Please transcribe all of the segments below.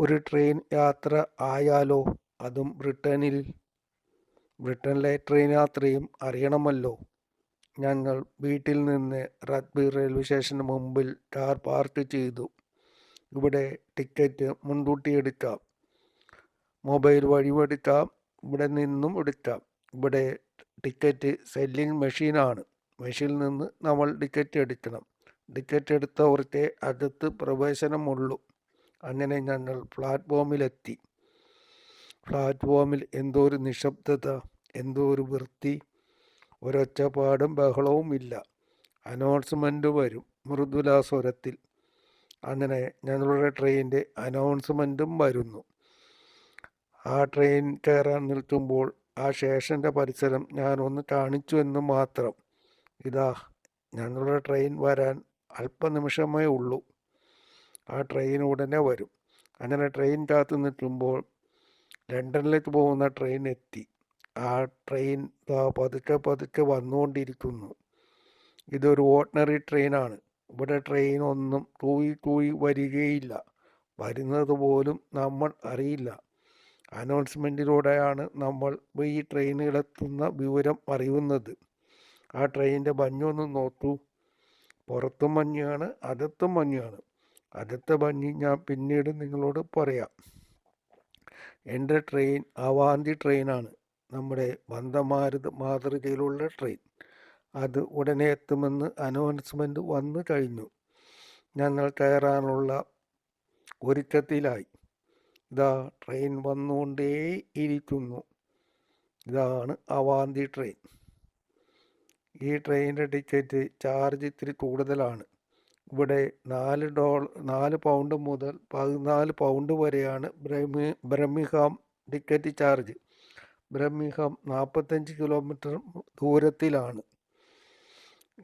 ഒരു ട്രെയിൻ യാത്ര ആയാലോ? അതും ബ്രിട്ടനിൽ. ബ്രിട്ടനിലെ ട്രെയിൻ യാത്രയും അറിയണമല്ലോ. ഞങ്ങൾ വീട്ടിൽ നിന്ന് റഗ്ബി റെയിൽവേ സ്റ്റേഷന് മുമ്പിൽ കാർ പാർക്ക് ചെയ്തു. ഇവിടെ ടിക്കറ്റ് മുൻകൂട്ടി എടുക്കാം. മൊബൈൽ വഴി എടുക്കാം. ഇവിടെ നിന്നും എടുക്കാം. ഇവിടെ ടിക്കറ്റ് സെല്ലിംഗ് മെഷീനാണ്. മെഷീനിൽ നിന്ന് നമ്മൾ ടിക്കറ്റ് എടുക്കണം. ടിക്കറ്റ് എടുത്തവർക്കേ അകത്ത് പ്രവേശനമുള്ളൂ. അങ്ങനെ ഞങ്ങൾ പ്ലാറ്റ്ഫോമിലെത്തി. പ്ലാറ്റ്ഫോമിൽ എന്തോ ഒരു നിശബ്ദത എന്തോ ഒരു വൃത്തി ഒരൊച്ചപ്പാടും ബഹളവും ഇല്ല അനൗൺസ്മെന്റ് വരും മൃദുല സ്വരത്തിൽ അങ്ങനെ ഞങ്ങളുടെ ട്രെയിനിന്റെ അനൗൺസ്മെന്റും വരുന്നു. ആ ട്രെയിൻ കയറാൻ നിൽക്കുമ്പോൾ ആ സ്റ്റേഷന്റെ പരിസരം ഞാനൊന്ന് കാണിച്ചു എന്ന് മാത്രം. ഇതാ ഞങ്ങളുടെ ട്രെയിൻ വരാൻ അല്പനിമിഷമേ ഉള്ളൂ. ആ ട്രെയിൻ ഉടനെ വരും. അങ്ങനെ ട്രെയിൻ കാത്തു നിൽക്കുമ്പോൾ ലണ്ടനിലേക്ക് പോകുന്ന ട്രെയിൻ എത്തി. ആ ട്രെയിൻ പതുക്കെ പതുക്കെ വന്നുകൊണ്ടിരിക്കുന്നു. ഇതൊരു ഓർഡിനറി ട്രെയിനാണ് ഇവിടെ ട്രെയിൻ ഒന്നും തൂയി തൂയി വരികയില്ല. വരുന്നത് പോലും നമ്മൾ അറിയില്ല. അനൗൺസ്മെന്റിലൂടെയാണ് നമ്മൾ ഈ ട്രെയിനുകളെത്തുന്ന വിവരം അറിയുന്നത്. ആ ട്രെയിനിന്റെ മഞ്ഞൊന്ന് നോക്കൂ. പുറത്തും മഞ്ഞാണ് അകത്തും മഞ്ഞാണ്. അകത്തെ ഭംഗി ഞാൻ പിന്നീട് നിങ്ങളോട് പറയാം. എന്റെ ട്രെയിൻ അവാന്തി ട്രെയിനാണ്. നമ്മുടെ വന്ദമാരുത് മാതൃകയിലുള്ള ട്രെയിൻ. അത് ഉടനെ എത്തുമെന്ന് അനൗൺസ്മെന്റ് വന്നു കഴിഞ്ഞു. ഞങ്ങൾ കയറാനുള്ള ഒരുക്കത്തിലായി. ഇതാ ട്രെയിൻ വന്നുകൊണ്ടേ ഇരിക്കുന്നു ഇതാണ് അവാന്തി ട്രെയിൻ. ഈ ട്രെയിനിന്റെ ടിക്കറ്റ് ചാർജ് ഇത്തിരി കൂടുതലാണ്. ഇവിടെ നാല് ഡോളർ നാല് പൗണ്ട് മുതൽ പതിനാല് പൗണ്ട് വരെയാണ് ബ്രഹ്മി ബ്രഹ്മിഹാം ടിക്കറ്റ് ചാർജ്. ബ്രഹ്മിഹാം നാൽപ്പത്തഞ്ച് കിലോമീറ്റർ ദൂരത്തിലാണ്.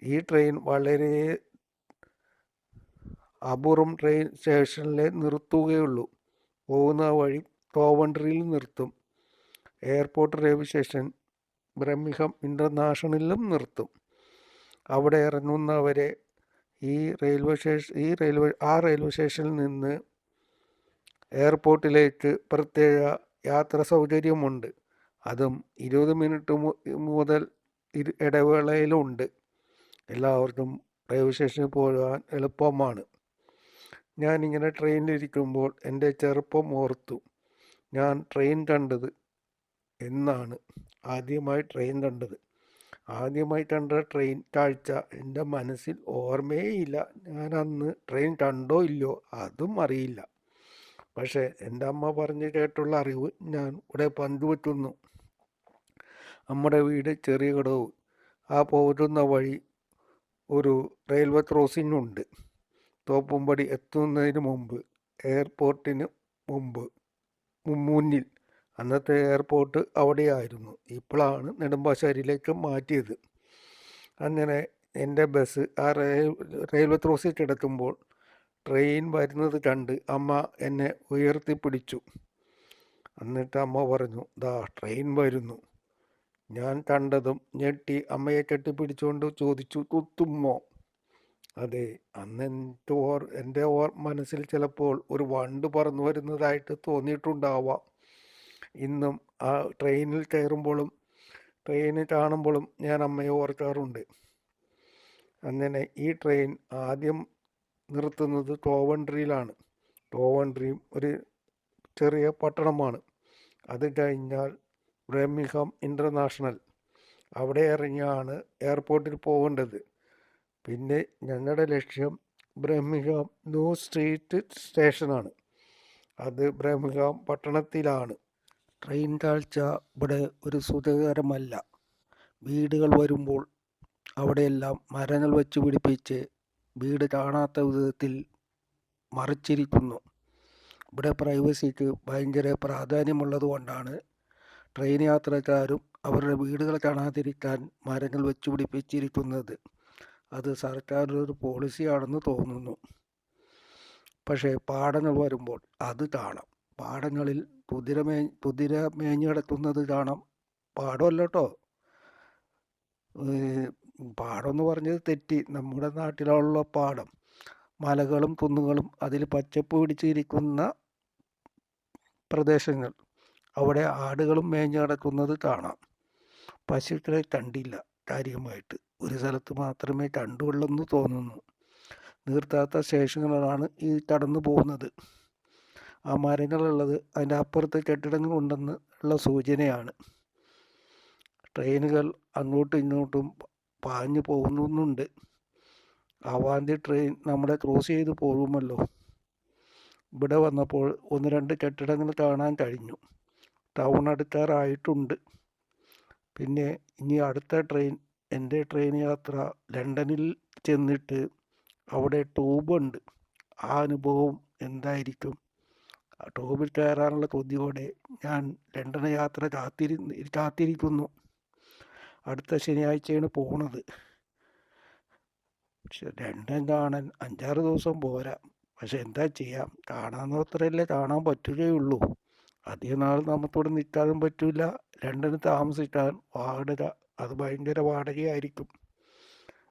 ഈ ട്രെയിൻ വളരെ അപൂർവം ട്രെയിൻ സ്റ്റേഷനിലെ നിർത്തുകയുള്ളൂ. പോകുന്ന വഴി തോവണ്ടറിയിൽ നിർത്തും. എയർപോർട്ട് റെയിൽവേ സ്റ്റേഷൻ ബ്രഹ്മിഹം ഇന്റർനാഷണലിലും നിർത്തും. അവിടെ ഇറങ്ങുന്നവരെ ഈ റെയിൽവേ സ്റ്റേഷൻ ഈ റെയിൽവേ ആ റെയിൽവേ സ്റ്റേഷനിൽ നിന്ന് എയർപോർട്ടിലേക്ക് പ്രത്യേക യാത്ര സൗകര്യമുണ്ട്. അതും ഇരുപത് മിനിറ്റ് മുതൽ ഇരു ഇടവേളയിലുണ്ട്. എല്ലാവർക്കും റെയിൽവേ സ്റ്റേഷനിൽ പോകാൻ എളുപ്പമാണ്. ഞാനിങ്ങനെ ട്രെയിനിലിരിക്കുമ്പോൾ എന്റെ ചെറുപ്പം ഓർത്തു. ഞാൻ ട്രെയിൻ കണ്ടത് എന്നാണ്. ആദ്യമായി ട്രെയിൻ കണ്ടത്. ആദ്യമായി കണ്ട ട്രെയിൻ കാഴ്ച. എന്റെ മനസ്സിൽ ഓർമ്മയേയില്ല. ഞാൻ അന്ന് ട്രെയിൻ കണ്ടോ ഇല്ലയോ അതും അറിയില്ല. പക്ഷേ എന്റെ അമ്മ പറഞ്ഞ് കേട്ടുള്ള അറിവ് ഞാൻ ഇവിടെ പങ്കുവെക്കുന്നു. നമ്മുടെ വീട് ചെറിയ കടവ്. ആ പോകുന്ന വഴി ഒരു റെയിൽവേ ക്രോസിംഗ് ഉണ്ട്. തോപ്പുംപടി എത്തുന്നതിന് മുമ്പ് എയർപോർട്ടിന് മുമ്പ് മുന്നിൽ അന്നത്തെ എയർപോർട്ട് അവിടെയായിരുന്നു. ഇപ്പോഴാണ് നെടുമ്പാശ്ശേരിയിലേക്ക് മാറ്റിയത്. അങ്ങനെ എന്റെ ബസ് ആ റെയിൽവേ ക്രോസിൽ കിടക്കുമ്പോൾ ട്രെയിൻ വരുന്നത് കണ്ട് അമ്മ എന്നെ ഉയർത്തി പിടിച്ചു എന്നിട്ട് അമ്മ പറഞ്ഞു ദാ ട്രെയിൻ വരുന്നു. ഞാൻ കണ്ടതും ഞെട്ടി അമ്മയെ കെട്ടിപ്പിടിച്ചുകൊണ്ട് ചോദിച്ചു തുത്തുമ്മോ അതെ അന്ന് എന്റെ ഓർ എന്റെ ഓർ മനസ്സിൽ ചിലപ്പോൾ ഒരു വണ്ട് പറന്നു വരുന്നതായിട്ട് തോന്നിയിട്ടുണ്ടാവാം. ഇന്നും ആ ട്രെയിനിൽ കയറുമ്പോഴും ട്രെയിൻ കാണുമ്പോഴും ഞാൻ അമ്മയെ ഓർക്കാറുണ്ട്. അങ്ങനെ ഈ ട്രെയിൻ ആദ്യം നിർത്തുന്നത് ടോവൻട്രിയിലാണ് ടോവൻട്രിയും ഒരു ചെറിയ പട്ടണമാണ്. അത് കഴിഞ്ഞാൽ ബ്രഹ്മിഹം ഇന്റർനാഷണൽ. അവിടെ ഇറങ്ങിയാണ് എയർപോർട്ടിൽ പോകേണ്ടത്. പിന്നെ ഞങ്ങളുടെ ലക്ഷ്യം ബ്രഹ്മിഹം ന്യൂ സ്ട്രീറ്റ് സ്റ്റേഷനാണ്. അത് ബ്രഹ്മിഹം പട്ടണത്തിലാണ്. ട്രെയിൻ കാഴ്ച ഇവിടെ ഒരു സുഖകരമല്ല. വീടുകൾ വരുമ്പോൾ അവിടെയെല്ലാം മരങ്ങൾ വെച്ച് പിടിപ്പിച്ച് വീട് കാണാത്ത വിധത്തിൽ മറിച്ചിരിക്കുന്നു. ഇവിടെ പ്രൈവസിക്ക് ഭയങ്കര പ്രാധാന്യമുള്ളത് കൊണ്ടാണ് ട്രെയിൻ യാത്രക്കാരും അവരുടെ വീടുകൾ കാണാതിരിക്കാൻ മരങ്ങൾ വെച്ച് പിടിപ്പിച്ചിരിക്കുന്നത്. അത് സർക്കാരിന്റെ ഒരു പോളിസിയാണെന്ന് തോന്നുന്നു. പക്ഷേ പാടങ്ങൾ വരുമ്പോൾ അത് കാണാം. പാടങ്ങളിൽ കുതിര മേ കുതിര മേഞ്ഞ് കിടക്കുന്നത് കാണാം. പാടമല്ല കേട്ടോ പാടം എന്ന് പറഞ്ഞത് തെറ്റി. നമ്മുടെ നാട്ടിലുള്ള പാടം മലകളും കുന്നുകളും അതിൽ പച്ചപ്പ് പിടിച്ചിരിക്കുന്ന പ്രദേശങ്ങൾ. അവിടെ ആടുകളും മേഞ്ഞു കിടക്കുന്നത് കാണാം. പശുക്കളെ കണ്ടില്ല കാര്യമായിട്ട്. ഒരു സ്ഥലത്ത് മാത്രമേ കണ്ടുള്ളൂ എന്ന് തോന്നുന്നു. നീർത്താത്ത ശേഷങ്ങളാണ് ഈ കടന്നു പോകുന്നത് ആ മരങ്ങളുള്ളത് അതിന്റെ അപ്പുറത്ത് കെട്ടിടങ്ങളുണ്ടെന്ന് ഉള്ള സൂചനയാണ്. ട്രെയിനുകൾ അങ്ങോട്ടും ഇങ്ങോട്ടും പാഞ്ഞു പോകുന്നുണ്ട് അവാന്തി ട്രെയിൻ നമ്മളെ ക്രോസ് ചെയ്ത് പോകുമല്ലോ. ഇവിടെ വന്നപ്പോൾ ഒന്ന് രണ്ട് കെട്ടിടങ്ങൾ കാണാൻ കഴിഞ്ഞു. ടൗൺ അടുക്കാറായിട്ടുണ്ട് പിന്നെ ഇനി അടുത്ത ട്രെയിൻ എന്റെ ട്രെയിൻ യാത്ര ലണ്ടനിൽ ചെന്നിട്ട് അവിടെ ട്യൂബുണ്ട്. ആ അനുഭവം എന്തായിരിക്കും? ട്യൂബിൽ കയറാനുള്ള കൊതിയോടെ ഞാൻ ലണ്ടന യാത്ര കാത്തിരി കാത്തിരിക്കുന്നു. അടുത്ത ശനിയാഴ്ചയാണ് പോണത്. പക്ഷെ ലണ്ടൻ കാണാൻ അഞ്ചാറ് ദിവസം പോരാ. പക്ഷെ എന്താ ചെയ്യാം? കാണാവുന്നത്രയല്ലേ കാണാൻ പറ്റുകയുള്ളൂ. അധികം നാൾ നമുക്കിവിടെ നിൽക്കാനും പറ്റില്ല ലണ്ടനിൽ താമസിക്കാൻ വാടക അത് ഭയങ്കര വാടകയായിരിക്കും.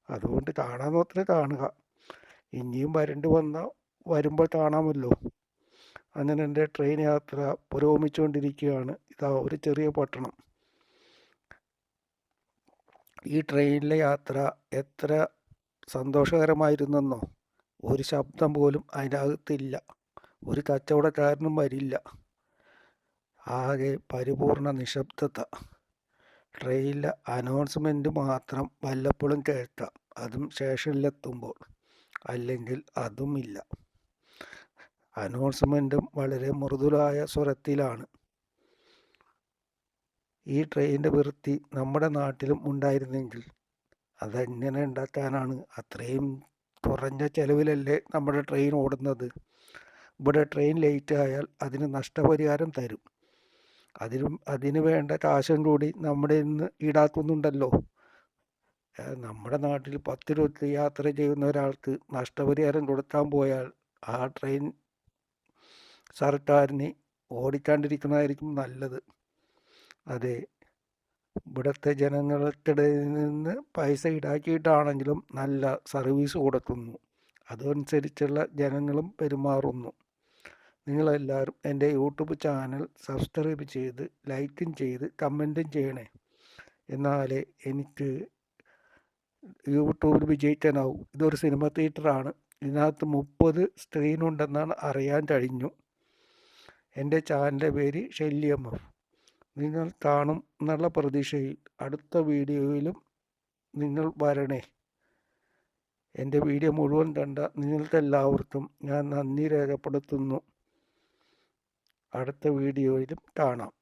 അതുകൊണ്ട് കാണാവുന്നത്ര കാണുക. ഇനിയും വരേണ്ടി വന്ന വരുമ്പോൾ കാണാമല്ലോ. അങ്ങനെ എന്റെ ട്രെയിൻ യാത്ര പുരോഗമിച്ചുകൊണ്ടിരിക്കുകയാണ്. ഇതാ ഒരു ചെറിയ പട്ടണം. ഈ ട്രെയിനിലെ യാത്ര എത്ര സന്തോഷകരമായിരുന്നെന്നോ? ഒരു ശബ്ദം പോലും അതിനകത്തില്ല. ഒരു കച്ചവടക്കാരനും വരില്ല. ആകെ പരിപൂർണ നിശബ്ദത. ട്രെയിനിലെ അനൗൺസ്മെന്റ് മാത്രം വല്ലപ്പോഴും കേൾക്കാം. അതും സ്റ്റേഷനിലെത്തുമ്പോൾ അല്ലെങ്കിൽ അതുമില്ല. അനൗൺസ്മെന്റും വളരെ മൃദുലായ സ്വരത്തിലാണ്. ഈ ട്രെയിനിന്റെ വൃത്തി നമ്മുടെ നാട്ടിലും ഉണ്ടായിരുന്നെങ്കിൽ അതെങ്ങനെ ഉണ്ടാക്കാനാണ്? അത്രയും കുറഞ്ഞ ചിലവിലല്ലേ നമ്മുടെ ട്രെയിൻ ഓടുന്നത്? ഇവിടെ ട്രെയിൻ ലേറ്റ് ആയാൽ അതിന് നഷ്ടപരിഹാരം തരും. അതിനും അതിന് വേണ്ട കാശും കൂടി നമ്മുടെ ഇന്ന് ഈടാക്കുന്നുണ്ടല്ലോ. നമ്മുടെ നാട്ടിൽ പത്ത് രൂപ യാത്ര ചെയ്യുന്ന ഒരാൾക്ക് നഷ്ടപരിഹാരം കൊടുക്കാൻ പോയാൽ ആ ട്രെയിൻ സർക്കാരിന് ഓടിക്കാണ്ടിരിക്കുന്നതായിരിക്കും നല്ലത്. അതെ ഇവിടുത്തെ ജനങ്ങൾക്കിടയിൽ നിന്ന് പൈസ ഈടാക്കിയിട്ടാണെങ്കിലും നല്ല സർവീസ് കൊടുക്കുന്നു. അതനുസരിച്ചുള്ള ജനങ്ങളും പെരുമാറുന്നു. നിങ്ങളെല്ലാവരും എന്റെ യൂട്യൂബ് ചാനൽ സബ്സ്ക്രൈബ് ചെയ്ത് ലൈക്കും ചെയ്ത് കമന്റും ചെയ്യണേ. എന്നാലേ എനിക്ക് യൂട്യൂബിൽ വിജയിക്കാനാവും. ഇതൊരു സിനിമ തിയേറ്ററാണ്. ഇതിനകത്ത് മുപ്പത് സ്ക്രീൻ ഉണ്ടെന്നാണ് അറിയാൻ കഴിഞ്ഞു. എന്റെ ചാനലിന്റെ പേര് ശല്യം നിങ്ങൾ കാണും എന്നുള്ള പ്രതീക്ഷയിൽ അടുത്ത വീഡിയോയിലും നിങ്ങൾ വരണേ. എന്റെ വീഡിയോ മുഴുവൻ കണ്ട നിങ്ങൾക്കെല്ലാവർക്കും ഞാൻ നന്ദി രേഖപ്പെടുത്തുന്നു. അടുത്ത വീഡിയോയിലും കാണാം.